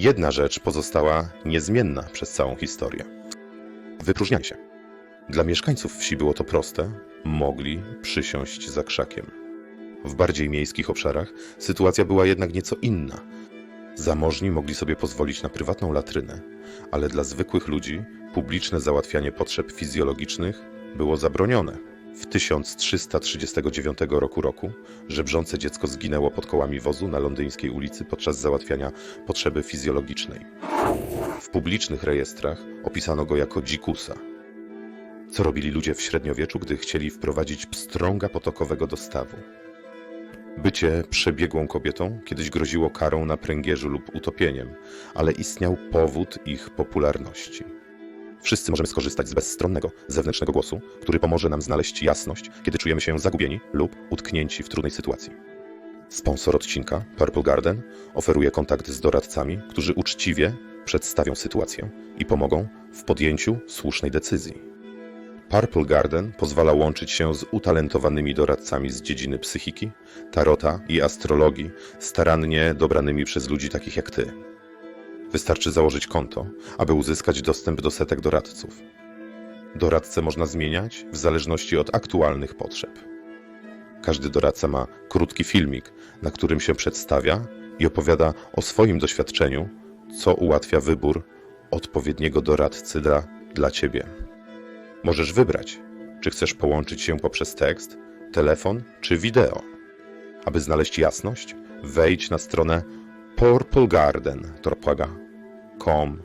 Jedna rzecz pozostała niezmienna przez całą historię. Wypróżnianie się. Dla mieszkańców wsi było to proste, mogli przysiąść za krzakiem. W bardziej miejskich obszarach sytuacja była jednak nieco inna. Zamożni mogli sobie pozwolić na prywatną latrynę, ale dla zwykłych ludzi publiczne załatwianie potrzeb fizjologicznych było zabronione. W 1339 roku roku żebrzące dziecko zginęło pod kołami wozu na londyńskiej ulicy podczas załatwiania potrzeby fizjologicznej. W publicznych rejestrach opisano go jako dzikusa. Co robili ludzie w średniowieczu, gdy chcieli wprowadzić pstrąga potokowego do stawu? Bycie przebiegłą kobietą kiedyś groziło karą na pręgierzu lub utopieniem, ale istniał powód ich popularności. Wszyscy możemy skorzystać z bezstronnego, zewnętrznego głosu, który pomoże nam znaleźć jasność, kiedy czujemy się zagubieni lub utknięci w trudnej sytuacji. Sponsor odcinka, Purple Garden, oferuje kontakt z doradcami, którzy uczciwie przedstawią sytuację i pomogą w podjęciu słusznej decyzji. Purple Garden pozwala łączyć się z utalentowanymi doradcami z dziedziny psychiki, tarota i astrologii, starannie dobranymi przez ludzi takich jak ty. Wystarczy założyć konto, aby uzyskać dostęp do setek doradców. Doradcę można zmieniać w zależności od aktualnych potrzeb. Każdy doradca ma krótki filmik, na którym się przedstawia i opowiada o swoim doświadczeniu, co ułatwia wybór odpowiedniego doradcy dla, dla ciebie. Możesz wybrać, czy chcesz połączyć się poprzez tekst, telefon czy wideo. Aby znaleźć jasność, wejdź na stronę purplegarden.com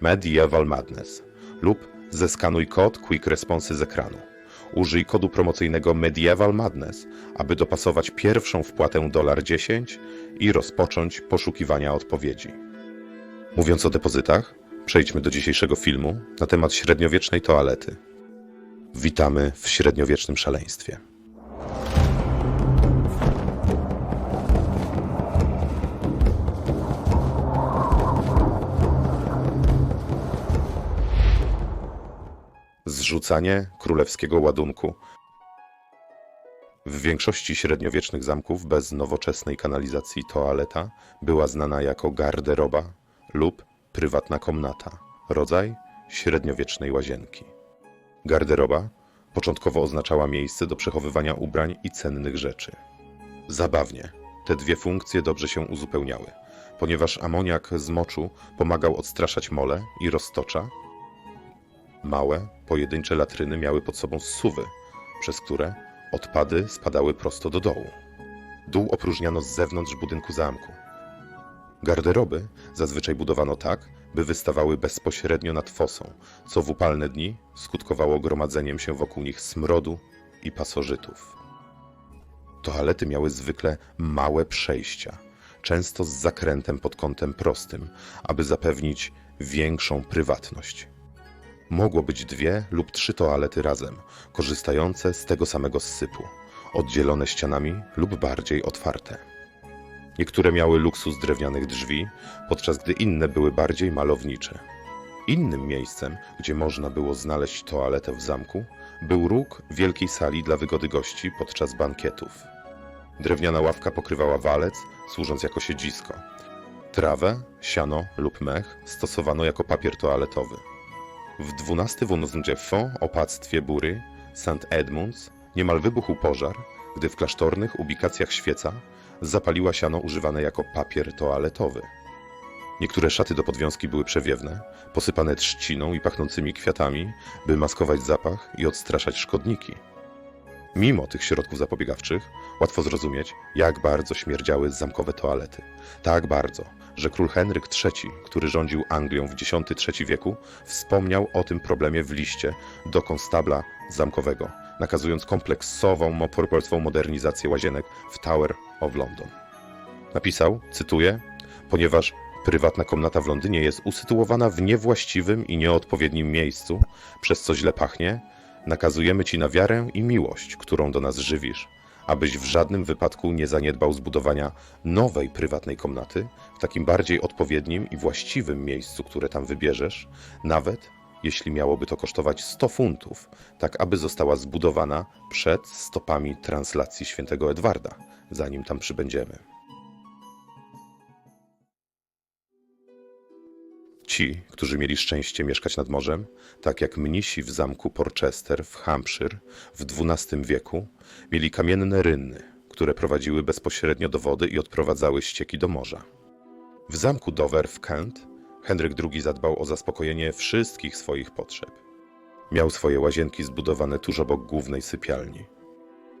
Medieval Madness lub zeskanuj kod Quick Response z ekranu. Użyj kodu promocyjnego Medieval Madness, aby dopasować pierwszą wpłatę $10 i rozpocząć poszukiwania odpowiedzi. Mówiąc o depozytach, przejdźmy do dzisiejszego filmu na temat średniowiecznej toalety. Witamy w średniowiecznym szaleństwie. Zrzucanie królewskiego ładunku. W większości średniowiecznych zamków bez nowoczesnej kanalizacji toaleta była znana jako garderoba lub prywatna komnata, rodzaj średniowiecznej łazienki. Garderoba początkowo oznaczała miejsce do przechowywania ubrań i cennych rzeczy. Zabawnie, te dwie funkcje dobrze się uzupełniały, ponieważ amoniak z moczu pomagał odstraszać mole i roztocza. Małe, pojedyncze latryny miały pod sobą zsuwy, przez które odpady spadały prosto do dołu. Dół opróżniano z zewnątrz budynku zamku. Garderoby zazwyczaj budowano tak, by wystawały bezpośrednio nad fosą, co w upalne dni skutkowało gromadzeniem się wokół nich smrodu i pasożytów. Toalety miały zwykle małe przejścia, często z zakrętem pod kątem prostym, aby zapewnić większą prywatność. Mogło być dwie lub trzy toalety razem, korzystające z tego samego zsypu, oddzielone ścianami lub bardziej otwarte. Niektóre miały luksus drewnianych drzwi, podczas gdy inne były bardziej malownicze. Innym miejscem, gdzie można było znaleźć toaletę w zamku, był róg wielkiej sali dla wygody gości podczas bankietów. Drewniana ławka pokrywała walec, służąc jako siedzisko. Trawę, siano lub mech stosowano jako papier toaletowy. W 12 Wunozndjeffo, opactwie Bury, St. Edmunds, niemal wybuchł pożar, gdy w klasztornych ubikacjach świeca zapaliła siano używane jako papier toaletowy. Niektóre szaty do podwiązki były przewiewne, posypane trzciną i pachnącymi kwiatami, by maskować zapach i odstraszać szkodniki. Mimo tych środków zapobiegawczych, łatwo zrozumieć, jak bardzo śmierdziały zamkowe toalety. Tak bardzo, że król Henryk III, który rządził Anglią w X-III wieku, wspomniał o tym problemie w liście do konstabla zamkowego, nakazując kompleksową, purposeful modernizację łazienek w Tower of London. Napisał, cytuję, ponieważ prywatna komnata w Londynie jest usytuowana w niewłaściwym i nieodpowiednim miejscu, przez co źle pachnie, nakazujemy ci na wiarę i miłość, którą do nas żywisz, abyś w żadnym wypadku nie zaniedbał zbudowania nowej prywatnej komnaty w takim bardziej odpowiednim i właściwym miejscu, które tam wybierzesz, nawet jeśli miałoby to kosztować 100 funtów, tak aby została zbudowana przed stopami translacji świętego Edwarda, zanim tam przybędziemy. Ci, którzy mieli szczęście mieszkać nad morzem, tak jak mnisi w zamku Porchester w Hampshire w XII wieku, mieli kamienne rynny, które prowadziły bezpośrednio do wody i odprowadzały ścieki do morza. W zamku Dover w Kent Henryk II zadbał o zaspokojenie wszystkich swoich potrzeb. Miał swoje łazienki zbudowane tuż obok głównej sypialni.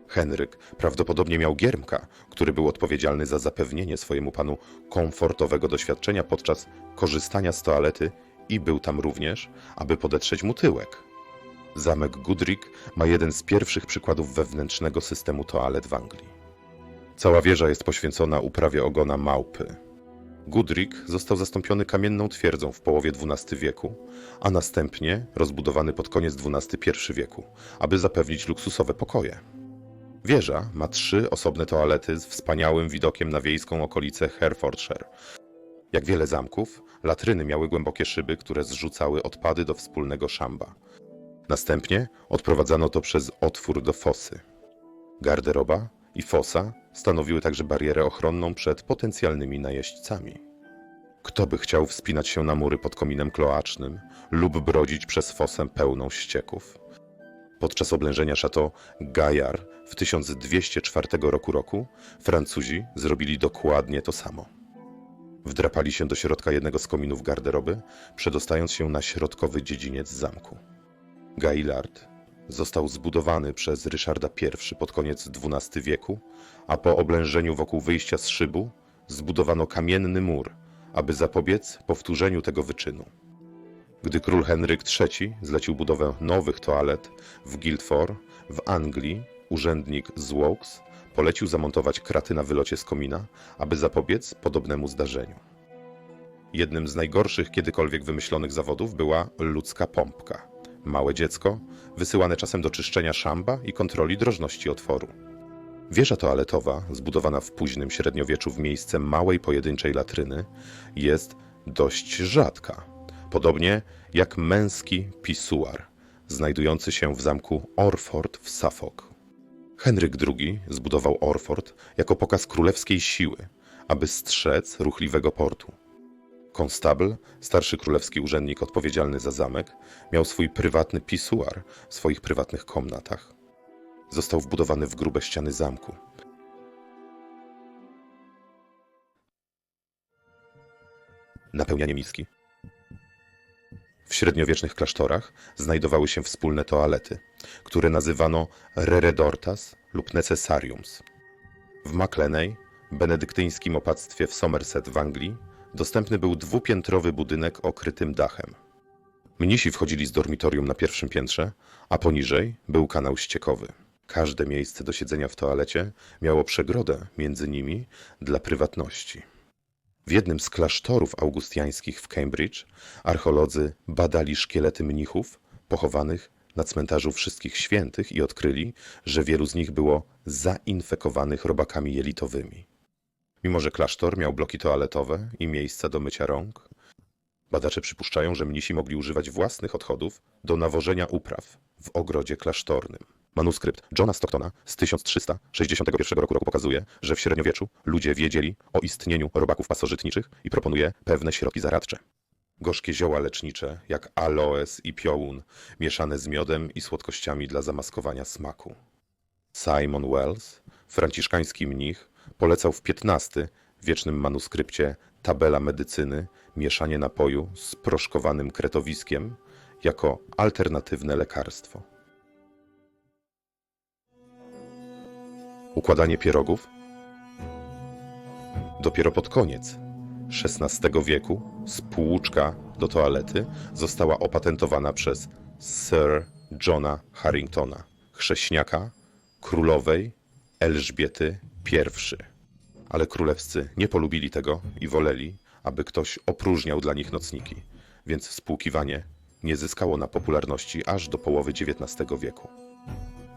Henryk prawdopodobnie miał giermka, który był odpowiedzialny za zapewnienie swojemu panu komfortowego doświadczenia podczas korzystania z toalety i był tam również, aby podetrzeć mu tyłek. Zamek Gudrick ma jeden z pierwszych przykładów wewnętrznego systemu toalet w Anglii. Cała wieża jest poświęcona uprawie ogona małpy. Gudrick został zastąpiony kamienną twierdzą w połowie XII wieku, a następnie rozbudowany pod koniec XII wieku, aby zapewnić luksusowe pokoje. Wieża ma trzy osobne toalety z wspaniałym widokiem na wiejską okolicę Herefordshire. Jak wiele zamków, latryny miały głębokie szyby, które zrzucały odpady do wspólnego szamba. Następnie odprowadzano to przez otwór do fosy. Garderoba i fosa stanowiły także barierę ochronną przed potencjalnymi najeźdźcami. Kto by chciał wspinać się na mury pod kominem kloacznym lub brodzić przez fosę pełną ścieków? Podczas oblężenia Chateau Gaillard w 1204 roku roku Francuzi zrobili dokładnie to samo. Wdrapali się do środka jednego z kominów garderoby, przedostając się na środkowy dziedziniec zamku. Gaillard został zbudowany przez Ryszarda I pod koniec XII wieku, a po oblężeniu wokół wyjścia z szybu zbudowano kamienny mur, aby zapobiec powtórzeniu tego wyczynu. Gdy król Henryk III zlecił budowę nowych toalet w Guildford w Anglii, urzędnik z Waux polecił zamontować kraty na wylocie z komina, aby zapobiec podobnemu zdarzeniu. Jednym z najgorszych kiedykolwiek wymyślonych zawodów była ludzka pompka. Małe dziecko, wysyłane czasem do czyszczenia szamba i kontroli drożności otworu. Wieża toaletowa, zbudowana w późnym średniowieczu w miejsce małej pojedynczej latryny, jest dość rzadka. Podobnie jak męski pisuar, znajdujący się w zamku Orford w Suffolk. Henryk II zbudował Orford jako pokaz królewskiej siły, aby strzec ruchliwego portu. Konstabl, starszy królewski urzędnik odpowiedzialny za zamek, miał swój prywatny pisuar w swoich prywatnych komnatach. Został wbudowany w grube ściany zamku. Napełnianie miski. W średniowiecznych klasztorach znajdowały się wspólne toalety, które nazywano reredortas lub necessariums. W Maclenay, benedyktyńskim opactwie w Somerset w Anglii, dostępny był dwupiętrowy budynek okrytym dachem. Mnisi wchodzili z dormitorium na pierwszym piętrze, a poniżej był kanał ściekowy. Każde miejsce do siedzenia w toalecie miało przegrodę między nimi dla prywatności. W jednym z klasztorów augustiańskich w Cambridge archeolodzy badali szkielety mnichów pochowanych na cmentarzu Wszystkich Świętych i odkryli, że wielu z nich było zainfekowanych robakami jelitowymi. Mimo, że klasztor miał bloki toaletowe i miejsca do mycia rąk, badacze przypuszczają, że mnisi mogli używać własnych odchodów do nawożenia upraw w ogrodzie klasztornym. Manuskrypt Johna Stocktona z 1361 roku, roku pokazuje, że w średniowieczu ludzie wiedzieli o istnieniu robaków pasożytniczych i proponuje pewne środki zaradcze. Gorzkie zioła lecznicze, jak aloes i piołun, mieszane z miodem i słodkościami dla zamaskowania smaku. Simon Wells, franciszkański mnich, polecał w XV wiecznym manuskrypcie tabela medycyny mieszanie napoju z proszkowanym kretowiskiem jako alternatywne lekarstwo. Układanie pierogów? Dopiero pod koniec XVI wieku spłuczka do toalety została opatentowana przez Sir Johna Harringtona, chrześniaka królowej Elżbiety I. Ale królewscy nie polubili tego i woleli, aby ktoś opróżniał dla nich nocniki, więc spłukiwanie nie zyskało na popularności aż do połowy XIX wieku.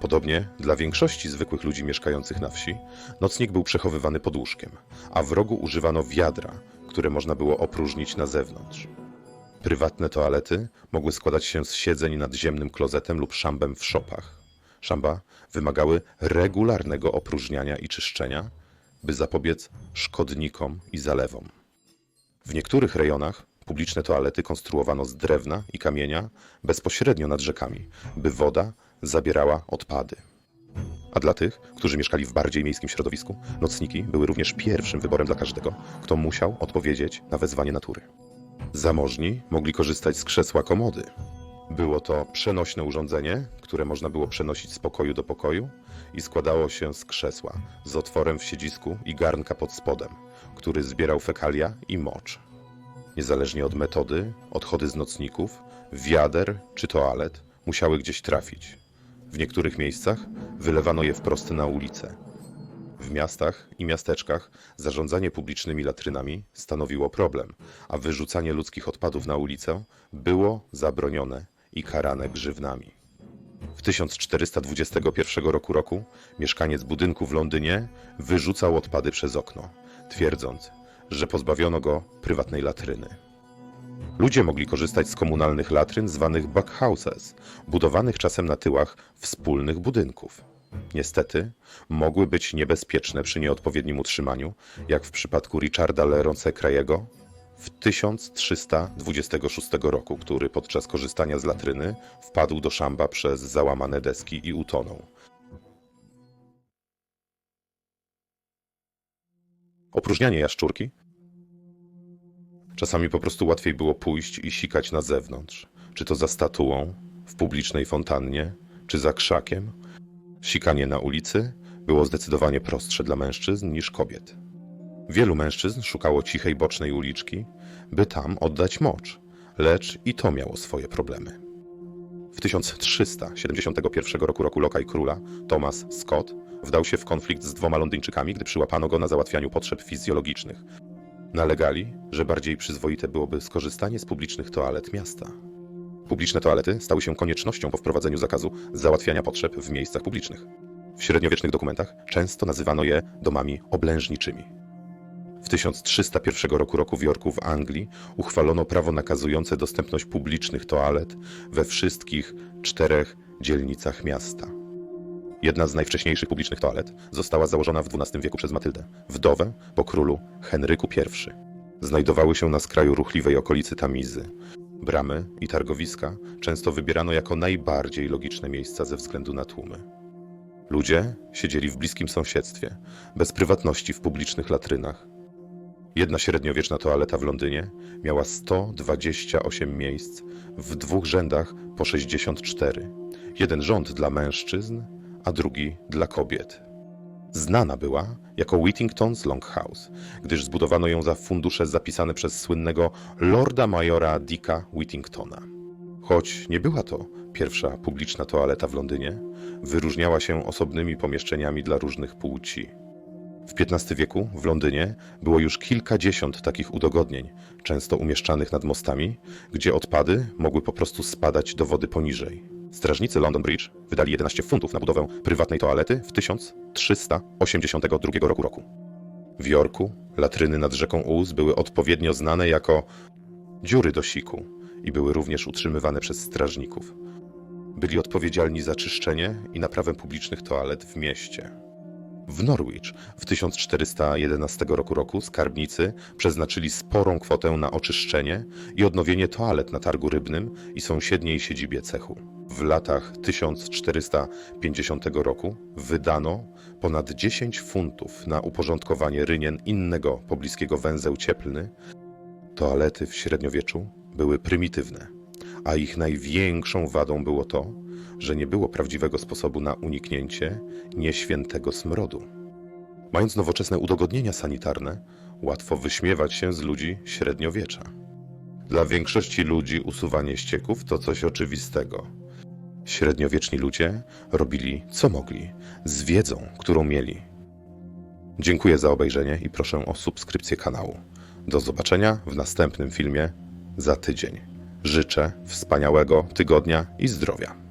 Podobnie dla większości zwykłych ludzi mieszkających na wsi, nocnik był przechowywany pod łóżkiem, a w rogu używano wiadra, które można było opróżnić na zewnątrz. Prywatne toalety mogły składać się z siedzeń nad ziemnym klozetem lub szambem w szopach. Szamba wymagały regularnego opróżniania i czyszczenia, by zapobiec szkodnikom i zalewom. W niektórych rejonach Publiczne toalety konstruowano z drewna i kamienia bezpośrednio nad rzekami, by woda zabierała odpady. A dla tych, którzy mieszkali w bardziej miejskim środowisku, nocniki były również pierwszym wyborem dla każdego, kto musiał odpowiedzieć na wezwanie natury. Zamożni mogli korzystać z krzesła komody. Było to przenośne urządzenie, które można było przenosić z pokoju do pokoju i składało się z krzesła z otworem w siedzisku i garnka pod spodem, który zbierał fekalia i mocz. Niezależnie od metody, odchody z nocników, wiader czy toalet musiały gdzieś trafić. W niektórych miejscach wylewano je wprost na ulicę. W miastach i miasteczkach zarządzanie publicznymi latrynami stanowiło problem, a wyrzucanie ludzkich odpadów na ulicę było zabronione i karane grzywnami. W 1421 roku, roku mieszkaniec budynku w Londynie wyrzucał odpady przez okno, twierdząc, że pozbawiono go prywatnej latryny. Ludzie mogli korzystać z komunalnych latryn zwanych backhouses, budowanych czasem na tyłach wspólnych budynków. Niestety, mogły być niebezpieczne przy nieodpowiednim utrzymaniu, jak w przypadku Richarda Leronce Krajego w 1326 roku, który podczas korzystania z latryny wpadł do szamba przez załamane deski i utonął. Opróżnianie jaszczurki Czasami po prostu łatwiej było pójść i sikać na zewnątrz, czy to za statuą, w publicznej fontannie, czy za krzakiem. Sikanie na ulicy było zdecydowanie prostsze dla mężczyzn niż kobiet. Wielu mężczyzn szukało cichej bocznej uliczki, by tam oddać mocz, lecz i to miało swoje problemy. W 1371 roku roku lokaj króla Thomas Scott wdał się w konflikt z dwoma Londyńczykami, gdy przyłapano go na załatwianiu potrzeb fizjologicznych. Nalegali, że bardziej przyzwoite byłoby skorzystanie z publicznych toalet miasta. Publiczne toalety stały się koniecznością po wprowadzeniu zakazu załatwiania potrzeb w miejscach publicznych. W średniowiecznych dokumentach często nazywano je domami oblężniczymi. W 1301 roku roku w Jorku w Anglii uchwalono prawo nakazujące dostępność publicznych toalet we wszystkich czterech dzielnicach miasta. Jedna z najwcześniejszych publicznych toalet została założona w XII wieku przez Matyldę, wdowę po królu Henryku I. Znajdowały się na skraju ruchliwej okolicy Tamizy. Bramy i targowiska często wybierano jako najbardziej logiczne miejsca ze względu na tłumy. Ludzie siedzieli w bliskim sąsiedztwie, bez prywatności w publicznych latrynach. Jedna średniowieczna toaleta w Londynie miała 128 miejsc, w dwóch rzędach po 64. Jeden rząd dla mężczyzn, a drugi dla kobiet. Znana była jako Whittington's Long House, gdyż zbudowano ją za fundusze zapisane przez słynnego Lorda Majora Dicka Whittingtona. Choć nie była to pierwsza publiczna toaleta w Londynie, wyróżniała się osobnymi pomieszczeniami dla różnych płci. W XV wieku w Londynie było już kilkadziesiąt takich udogodnień, często umieszczanych nad mostami, gdzie odpady mogły po prostu spadać do wody poniżej. Strażnicy London Bridge wydali 11 funtów na budowę prywatnej toalety w 1382 roku roku. W Jorku latryny nad rzeką Ouse były odpowiednio znane jako dziury do siku i były również utrzymywane przez strażników. Byli odpowiedzialni za czyszczenie i naprawę publicznych toalet w mieście. W Norwich w 1411 roku roku skarbnicy przeznaczyli sporą kwotę na oczyszczenie i odnowienie toalet na targu rybnym i sąsiedniej siedzibie cechu. W latach 1450 roku wydano ponad 10 funtów na uporządkowanie rynien innego pobliskiego węzeł cieplny. Toalety w średniowieczu były prymitywne, a ich największą wadą było to, że nie było prawdziwego sposobu na uniknięcie nieświętego smrodu. Mając nowoczesne udogodnienia sanitarne, łatwo wyśmiewać się z ludzi średniowiecza. Dla większości ludzi usuwanie ścieków to coś oczywistego. Średniowieczni ludzie robili co mogli, z wiedzą, którą mieli. Dziękuję za obejrzenie i proszę o subskrypcję kanału. Do zobaczenia w następnym filmie za tydzień. Życzę wspaniałego tygodnia i zdrowia.